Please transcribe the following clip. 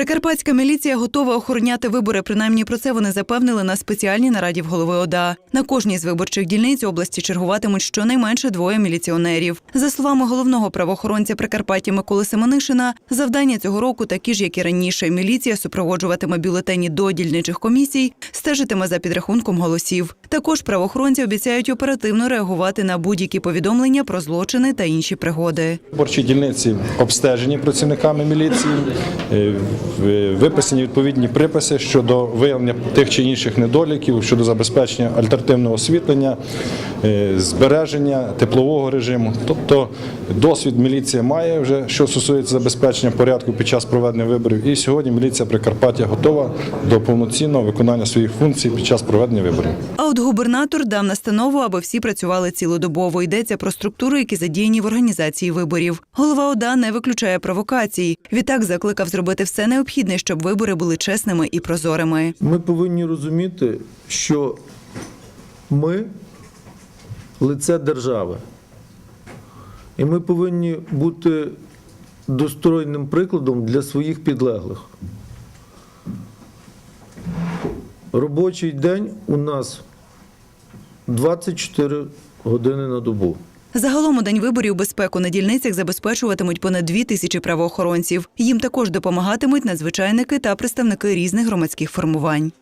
Прикарпатська міліція готова охороняти вибори. Принаймні про це вони запевнили на спеціальній нараді в голови ОДА. На кожній з виборчих дільниць області чергуватимуть щонайменше двоє міліціонерів. За словами головного правоохоронця Прикарпаття Миколи Семенишина, завдання цього року такі ж, як і раніше. Міліція супроводжуватиме бюлетені до дільничих комісій, стежитиме за підрахунком голосів. Також правоохоронці обіцяють оперативно реагувати на будь-які повідомлення про злочини та інші пригоди. Виборчі дільниці обстежені працівниками міліції, виписані відповідні приписи щодо виявлення тих чи інших недоліків, щодо забезпечення альтернативного освітлення, е, збереження теплового режиму. Тобто досвід міліція має вже, що стосується забезпечення порядку під час проведення виборів. І сьогодні міліція Прикарпаття готова до повноцінного виконання своїх функцій під час проведення виборів. А от губернатор дав настанову, аби всі працювали цілодобово. Йдеться про структури, які задіяні в організації виборів. Голова ОДА не виключає провокацій. Відтак закликав зробити все необхідне, щоб вибори були чесними і прозорими. Ми повинні розуміти, що ми лице держави. І ми повинні бути достойним прикладом для своїх підлеглих. Робочий день у нас 24 години на добу. Загалом у день виборів безпеку на дільницях забезпечуватимуть понад дві тисячі правоохоронців. Їм також допомагатимуть надзвичайники та представники різних громадських формувань.